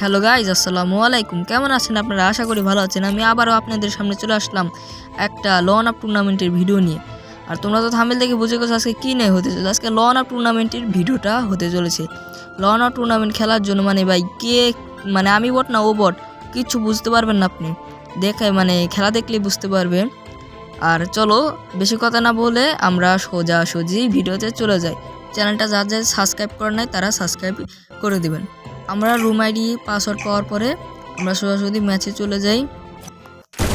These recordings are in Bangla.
হ্যালো গাইজ আসসালামু আলাইকুম। কেমন আছেন আপনারা? আশা করি ভালো আছেন। আমি আবারও আপনাদের সামনে চলে আসলাম একটা লন আপ টুর্নামেন্টের ভিডিও নিয়ে। আর তোমরা তো থামেল দেখে বুঝে গেছো আজকে কী নেই হতে চলেছে। আজকে লন আপ টুর্নামেন্টের ভিডিওটা হতে চলেছে। লন আপ টুর্নামেন্ট খেলার জন্য মানে ভাই কে মানে আমি বট না ও বট কিচ্ছু বুঝতে পারবেন না আপনি। দেখে মানে খেলা দেখলেই বুঝতে পারবেন আর চলো, বেশি কথা না বলে আমরা সোজা সোজি ভিডিওতে চলে যাই। চ্যানেলটা যার যার সাবস্ক্রাইব করে নাই, তারা সাবস্ক্রাইব করে দেবেন। আমরা রুম আইডি পাসওয়ার্ড পাওয়ার পরে আমরা সোজাসুজি ম্যাচে চলে যাই।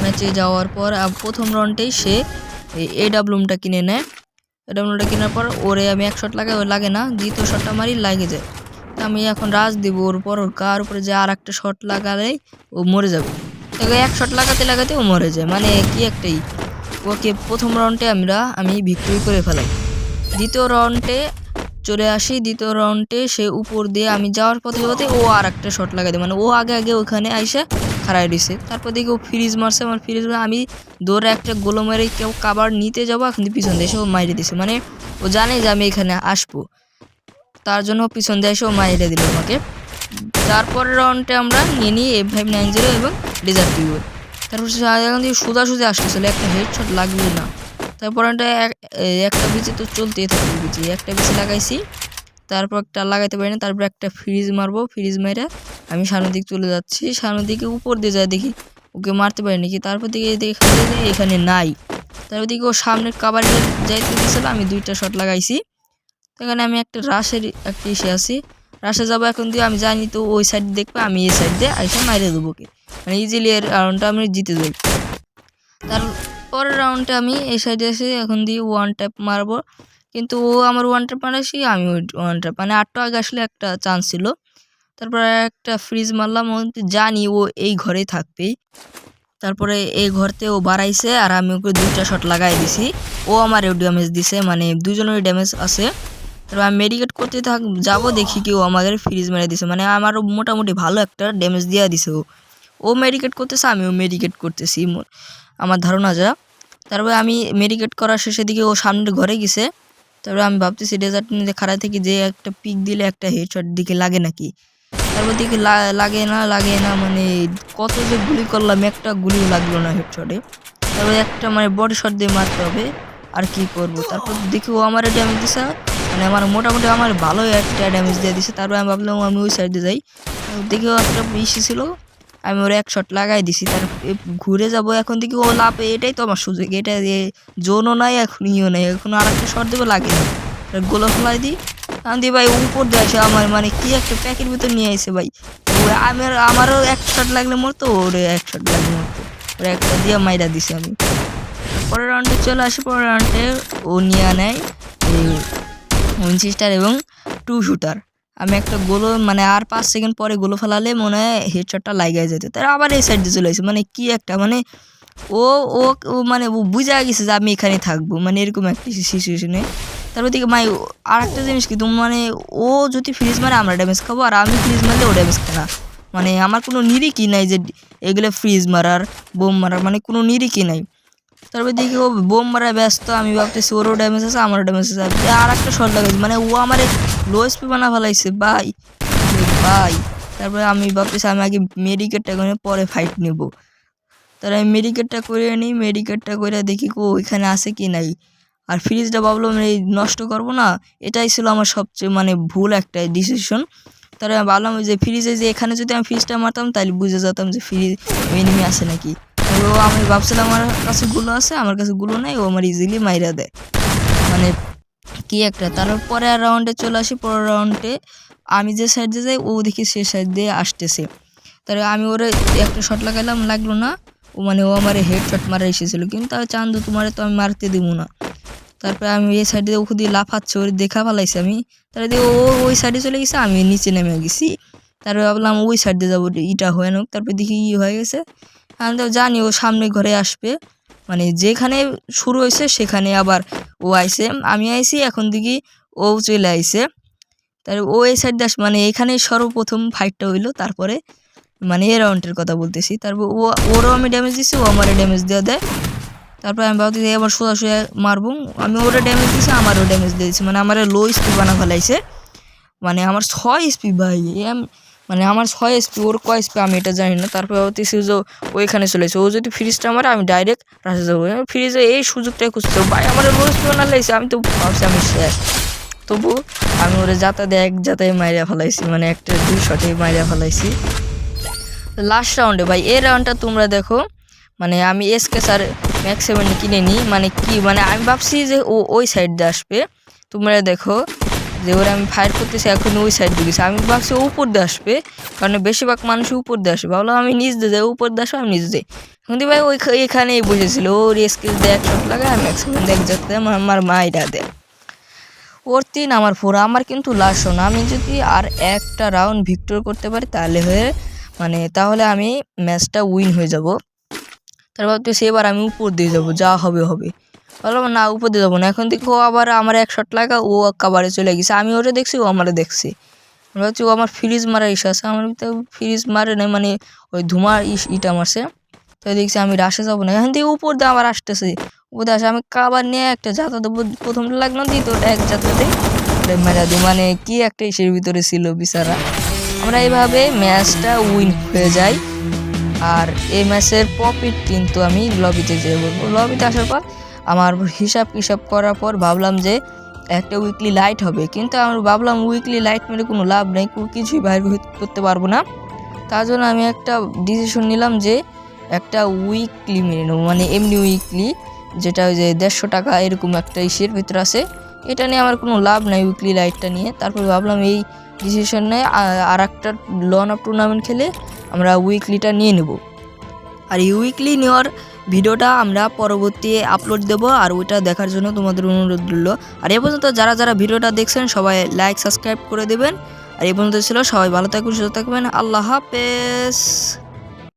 ম্যাচে যাওয়ার পর প্রথম রাউন্ডেই সে এই এ ডাব্লুমটা কিনে নেয়। ডাব্লুমটা কেনার পর ওরে আমি এক শট লাগাই ও লাগে না। দ্বিতীয় শটটা মারি, লাগে যায়। তা আমি এখন রাজ দিব ওর পর, ওর গার উপরে যে আর একটা শট লাগালেই ও মরে যাবে। তাকে এক শট লাগাতে লাগাতে ও মরে যায়। মানে কি একটাই ওকে প্রথম রাউন্ডে আমরা, আমি ভিক্টরি করে ফেলাই। দ্বিতীয় রাউন্ডে চলে আসি দ্বিতীয় রাউন্ডে সে উপর দিয়ে আমি যাওয়ার পথে পথে ও আর একটা শট লাগাই দেয়। মানে ও আগে আগে ওখানে আইসে খাড়াই দিছে। তারপর দেখি ও ফ্রিজ মারছে, আমার ফ্রিজ মারে, আমি দৌড়ে একটা গোলো মেরে কেউ কাবার নিতে যাব, এখন পিছন দিয়ে এসে ও মাইরে দিছে। মানে ও জানে যে আমি এখানে আসব। তার জন্য পিছন দিয়ে এসে ও মাইরে দিল আমাকে। তারপরের রাউন্ডে আমরা নিয়ে নিই এফ ফাইভ নাইন জিরো এবং ডেজার্ট টিউব তারপর সে এখন দিয়ে সোজাসুজি আসতেছিল, একটা হেডশট লাগবে না। তারপর একটা এক- একটা বিচি তো চলতেই থাকবে বিচি। একটা বিচি লাগাইছি, তারপর একটা লাগাইতে পারি না, তারপর একটা ফ্রিজ মারবো, ফ্রিজ মেরে আমি সামনের দিক চলে যাচ্ছি। সামনের দিকে উপর দিয়ে যায় দেখি, ওকে মারতে পারি নাকি? তারপর দিকে দেখে এখানে নাই। তারপর দিকে ও সামনের কাবার যাইতে দিয়েছিল আমি দুইটা শট লাগাইছি। এখানে আমি একটা রাশের একটা ইসে আছি। রাশে যাব এখন দিয়ে আমি জানি তো ওই সাইড দেখবে, আমি এই সাইড দিয়ে আইসা মাইরে দেবো ওকে। মানে ইজিলি এর রাউন্ডটা আমি জিতে যাই তার পরের রাউন্ডে আমি এই সাইডে এসে এখন দিয়ে ওয়ান ট্যাপ মারবো। কিন্তু ও আমার ওয়ান ট্যাপ মারাইছি আমি ওয়ান ট্যাপ মানে আটটা আগে আসলে একটা চান্স ছিল। তারপরে একটা ফ্রিজ মারলাম, ও জানি ও এই ঘরেই থাকবেই। তারপরে এই ঘরতে ও বাড়াইছে আর আমি ওকে দুইটা শট লাগাই দিছি। ও আমার ড্যামেজ দিছে মানে দুজনের ড্যামেজ আছে। তারপর আমি মেডিকেট করতে থাক যাব, দেখি কি ও আমাদের ফ্রিজ মেরে দিছে। মানে আমারও মোটামুটি ভালো একটা ড্যামেজ দিয়ে দিছে ও। ও মেডিকেট করতেছে, আমিও মেডিকেট করতেছি। আমার ধারণা যা। তারপরে আমি মেডিকেট করার শেষের দিকে ও সামনের ঘরে গেছে। তারপরে আমি ভাবতেছি ডেজার্ট নিতে খাড়া থেকে যে একটা পিক দিলে একটা হেডশট দিকে লাগে নাকি? তারপর দিকে লাগে না লাগে না মানে কত যে গুলি করলাম, একটা গুলিও লাগল না হেডশটে তারপরে একটা মানে বডি শট দিয়ে মারতে হবে, আর কি করব? তারপর দেখি ও আমার ড্যামেজ দিছে মানে আমার মোটামুটি আমার ভালোই একটা ড্যামেজ দিয়ে দিছে। তারপরে আমি ভাবলাম আমি ওই সাইডে যাই। দেখি একটা ইসি ছিল আমি ওর এক শট লাগাই দিছি, তার ঘুরে যাব এখন দেখি, ও লাভ এটাই তো আমার সুযোগ, এটা জোনও নাই, এখন ইও নাই, এখন আর একটা শট দেবো লাগে গোলা ফেলাই দিই, আমি ভাই উপর দিয়ে আসে আমার মানে কি একটা প্যাকের ভিতর নিয়ে আসে ভাই। আমার, আমারও এক শট লাগলে মরতো, ওর এক শট লাগলে মরতো। ওর একটা দিয়ে মাইরা দিছি আমি। পরের রাউন্ডে চলে আসি, পরের রাউন্ডে ও নিয়ে নেয়, এই উইনচিস্টার এবং টু শুটার আমি একটা গোলো মানে আর পাঁচ সেকেন্ড পরে গোলো ফেলালে মনে হয় হেডশটটা লাগাই যেত। তার আবার এই সাইড দিয়ে চলে আসে। মানে কি একটা মানে ও ও মানে ও বুঝা গেছে যে আমি এখানে থাকব। মানে এরকম একটা সিচুয়েশনে তারপর দিকে মাই আর একটা জিনিস কি, তুমি মানে ও যদি ফ্রিজ মারে, আমরা ড্যামেজ খাব। আর আমি ফ্রিজ মারলে ও ড্যামেজ খায় না। মানে আমার কোনো নিরিকই নাই যে এগুলো ফ্রিজ মারার বোম মারার মানে কোনো নিরিকই নাই। তারপর দেখি ও বোম মারায় ব্যস্ত, আমি ভাবতেছি ওরও ড্যামেজ আছে, আমারও ড্যামেজ আছে। আর একটা শট লাগাইছে মানে ও আমার লো স্পি বানা ফেলাইছে বাই বাই তারপরে আমি ভাবতেছি আমি আগে মেডিকেটটা করে পরে ফাইট নেব। তার আমি মেডিকেটটা করে নিই মেডিকেটটা করে দেখি কো ওইখানে আছে কি নাই। আর ফ্রিজটা ভাবলাম এই নষ্ট করব না, এটাই ছিল আমার সবচেয়ে মানে ভুল একটা ডিসিশন তারপরে আমি ভাবলাম যে ফ্রিজে যে এখানে যদি আমি ফ্রিজটা মারতাম, তাহলে বুঝে যেতাম যে ফ্রিজ এনিমি আছে নাকি। তো আমি ভাবছিলাম আমার কাছে গুলো আছে, আমার কাছে গুলো নাই, ও আমার ইজিলি মাইরা দেয়। মানে কি একটা, তারপরে রাউন্ডে চলে আসি, পরের রাউন্ডে আমি যে সাইড দিয়ে যাই, ও দেখি সে সাইড দিয়ে আসতেছে। তাহলে আমি ওরে একটা শট লাগাইলাম, লাগল না, ও মানে ও আমার হেড শট মারা এসেছিল, কিন্তু আমি চান্দু তোমার তো আমি মারতে দিব না। তারপরে আমি এই সাইডে দিয়ে লাফাচ্ছে, ওর দেখা ফেলাইছি আমি। তারপরে দিয়ে ও ওই সাইডে চলে গেছে, আমি নিচে নেমে গেছি। তারপরে ভাবলাম ওই সাইড দিয়ে যাব ইটা হয়ে নোক তারপরে দেখি ই হয়ে গেছে। আমি তো জানি ও সামনে ঘরে আসবে। মানে যেখানে শুরু হয়েছে সেখানে আবার ও আইসে আমি আইছি, এখন দেখি ও চলে আইসে তারপরে ও এই সাইড দাস মানে এখানে সর্বপ্রথম ফাইটটা হইল, তারপরে মানে এ রাউন্ডের কথা বলতেছি। তারপর ও, ওরও আমি ড্যামেজ দিছি, ও আমার ড্যামেজ দেওয়া দেয়। তারপরে আমি ভাবতেছি এবার সোজা সোজা মারবো। আমি ওরা ড্যামেজ দিছি, আমারও ড্যামেজ দিয়েছি মানে আমার লো স্পিড বানা ফেলাইছে। মানে আমার ছয় স্পিড ভাই মানে আমার ছয় এসপি ওর কয় এসপি আমি এটা জানি না। তারপর ভাবতেছি যে ওইখানে চলে এসে ও যদি ফ্রিজটা মারে, আমি ডাইরেক্ট রাশে যাব। ফ্রিজে এই সুযোগটাই খুঁজতে হবে। ভাই, আমার রোজ না লাগছে আমি তো ভাবছি আমি শেষ। তবু আমি ওরে যাতাতে এক যাতায় মাইরা ফেলাইছি। মানে একটা দুই শটে মাইরা ফেলাইছি। লাস্ট রাউন্ডে ভাই, এই রাউন্ডটা তোমরা দেখো। মানে আমি এসকে স্যার ম্যাক্স সেভেন কিনে নিই মানে কি? মানে আমি ভাবছি যে ও ওই সাইড দিয়ে আসবে। তোমরা দেখো। যে ওরা আমি ফায়ার করতেছি, এখন ওই সাইড দিয়ে গেছে আমি ভাবছি উপর দিয়ে আসবে, কারণ বেশিরভাগ মানুষ উপর দিয়ে আসবে ভাবলাম আমি নিচ দিয়ে যাই উপর দিয়ে আসব আমি নিচ দিই কিন্তু ভাই ওই এখানেই বসেছিল, ওর স্কেচ দিয়ে এক শট লাগায় আমি এক সেভেন দেখ যাতে আমার মাইরা দেয় ওর তিন, আমার ফোর আমার কিন্তু লাস্ট না আমি যদি আর একটা রাউন্ড ভিক্টর করতে পারি, তাহলে হয়ে মানে তাহলে আমি ম্যাচটা উইন হয়ে যাব। তার ভাবতেছি এবার আমি উপর দিয়ে যাব, যা হবে হবে। বললাম, না, উপর দিয়ে যাব না। এখন দেখি ও আবার আমার এক শট লাগা, ও কাবারে চলে গেছে। আমি ওটা দেখছি, ও আমারে দেখছি। আমি ভাবছি, ও আমার ফ্রিজ মারার ইস আছে। আমার তো ফ্রিজ মারে না মানে ওই ধুমার ইস ইটা মারছে। তো দেখছি, আমি রাশে যাব না। এখান থেকে উপর দিয়ে আবার আসতেছে। উপর দিয়ে আসে, আমি কাবার নিয়ে একটা যাতা প্রথমটা লাগলাম দিই তো এক যাত্রাতে। মেরা দিই মানে কি একটা ইসের ভিতরে ছিল বিচারা। আমরা এইভাবে ম্যাচটা উইন হয়ে যাই। আর এই ম্যাচের প্রফিট কিন্তু আমি লবিতে যেয়ে বলব। লবিতে আসার পর আমার হিসাব হিসাব করার পর ভাবলাম যে একটা উইকলি লাইট হবে। কিন্তু আমি ভাবলাম উইকলি লাইট মেরে কোনো লাভ নেই কিছুই বাইর করতে পারব না। তার জন্য আমি একটা ডিসিশন নিলাম যে একটা উইকলি মেরে নেব মানে এমনি উইকলি যেটা ওই যে দেড়শো টাকা এরকম একটা ইসের ভিতরে আছে। এটা নিয়ে আমার কোনো লাভ নাই উইকলি লাইটটা নিয়ে। তারপর ভাবলাম এই ডিসিশন নেয় আর একটা লন আপ টুর্নামেন্ট খেলে আমরা উইকলিটা নিয়ে নেব। আর এই উইকলি নেওয়ার ভিডিওটা আমরা পরবর্তী আপলোড দেবো আর ওইটা দেখার জন্য তোমাদের অনুরোধ রইল। আর এ পর্যন্ত যারা যারা ভিডিওটা দেখছেন, সবাই লাইক সাবস্ক্রাইব করে দেবেন। আর এ পর্যন্ত ছিল সবাই ভালো থাকবেন সুস্থ থাকবেন। আল্লাহ হাফেজ।